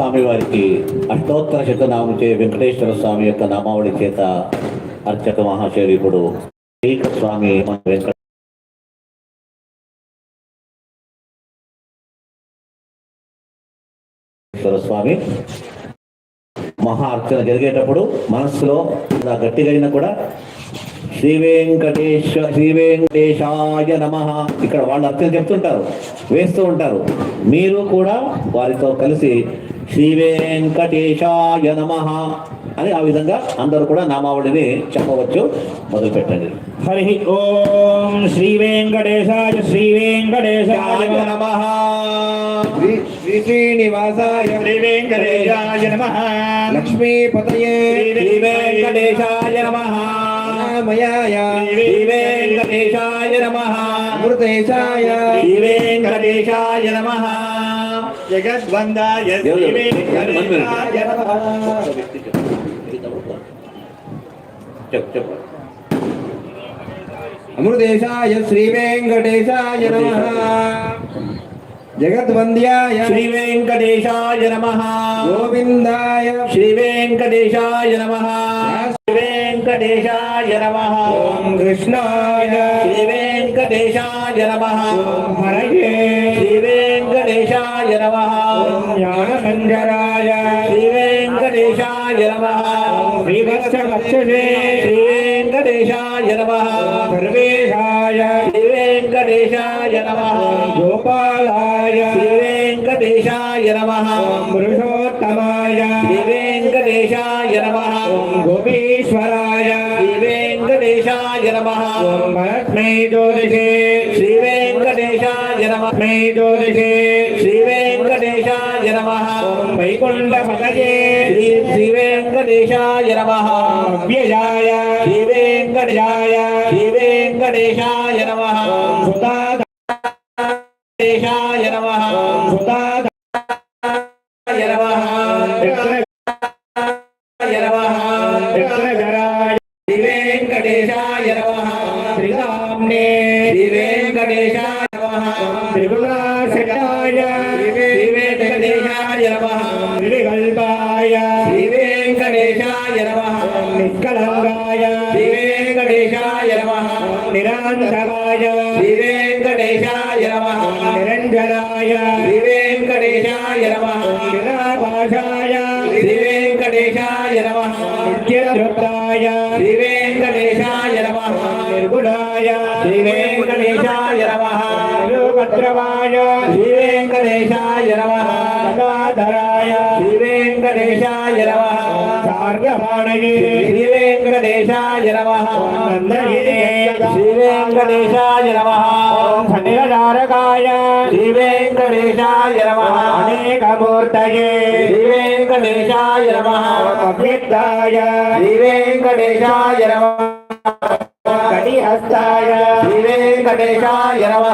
స్వామి వారికి అష్టోత్తర శతనామం చే వెంకటేశ్వర స్వామి యొక్క నామావళి చేత అర్చక మహాశరీకుడు శ్రీక స్వామి వెంకట వెంకటేశ్వర స్వామి. మహా అర్చన జరిగేటప్పుడు మనస్సులో ఇలా గట్టిగా కూడా శ్రీ వెంకటేశ్వర శ్రీ వెంకటేశాయ నమ. ఇక్కడ వాళ్ళు అర్చన చెప్తుంటారు వేస్తూ ఉంటారు. మీరు కూడా వారితో కలిసి శ్రీ వెంకటేశాయ నమ అని ఆ విధంగా అందరూ కూడా నామావళిని చెప్పవచ్చు. మొదలు పెట్టండి హరి ఓం శ్రీ వెంకటేశాయ శ్రీ వెంకటేశాయ నమ. శ్రీ శ్రీ శ్రీనివాసాయ శ్రీ వెంకటేశాయ నమ. లక్ష్మీపతయే శ్రీ వెంకటేశాయ నమ. రామయాయ శ్రీ వెంకటేశాయ నమ. అమృతేశాయ శ్రీ వెంకటేశాయ నమ. జగద్వందాయ శ్రీ వెంకటేశాయ నమ చెప్పు చెప్పు అమృతేశాయ శ్రీ వెంకటేశాయ నమ జగద్వంద్యాయ శ్రీ వెంకటేశాయ నమ గోవిందాయ శ్రీ వెంకటేశాయ నమ శ్రీ వెంకటేశాయ నమ ఓం కృష్ణాయ శ్రీ వెంకటేశాయ నమ హరయే శ్రీ వెంకటేశాయ నమ జ్ఞానసంజరాయ శ్రీ వెంకటేశాయ నమ శ్రీవత్సవత్సే శ్రీ వెంకటేశాయ నమ సర్వేశాయ శ్రీ వెంకటేశాయ నమ గోపాలాయ శ్రీ వెంకటేశాయ నమ పురుషోత్తమాయ నమ. శ్రీ జ్యోతిషే. శ్రీ వెంకటేశాయ నమ. వైకుంఠ పదజే శ్రీ శ్రీ వెంకటేశాయ నమ. అవ్యయాయ శ్రీ వెంకటేశాయ. శ్రీ వెంకటేశాయ నమ. సుతా దేశాయ నమ. సుతా నమ. నమ చక్రధరాయ శ్రీ వెంకటేశాయ నమ. శ్రీరామ్నే. శ్రీ వెంకటేశాయ నిష్కలంగాయ శ్రీ వెంకటేశాయ నమ. నిరాంతకాయ శ్రీ వెంకటేశాయ నమ. నిరంజనాయ. శ్రీ వెంకటేశాయ నమ. నిరాభాషాయ. శ్రీ వెంకటేశాయ నమ. నిత్యధృతాయ శ్రీ వెంకటేశాయ నమ. నిర్గుణాయ. శ్రీ వెంకటేశాయ నమ. నిరుపద్రవాయ. శ్రీ వెంకటేశాయ నమ. గదాధరాయ వెంకటేశాయ నమ సార్గమాణయే శ్రీ వెంకటేశాయ నమ శ్రీ వెంకటేశాయ నమ ఫణిరధారకాయ శ్రీ వెంకటేశాయ నమ అనేకమూర్తయే శ్రీ వెంకటేశాయ నమ అభ్యుక్తాయ శ్రీ వెంకటేశాయ నమ కటిహస్తాయ శ్రీ వెంకటేశాయ నమ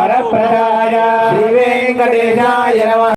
వరప్రదాయ శ్రీ వెంకటేశాయ నమ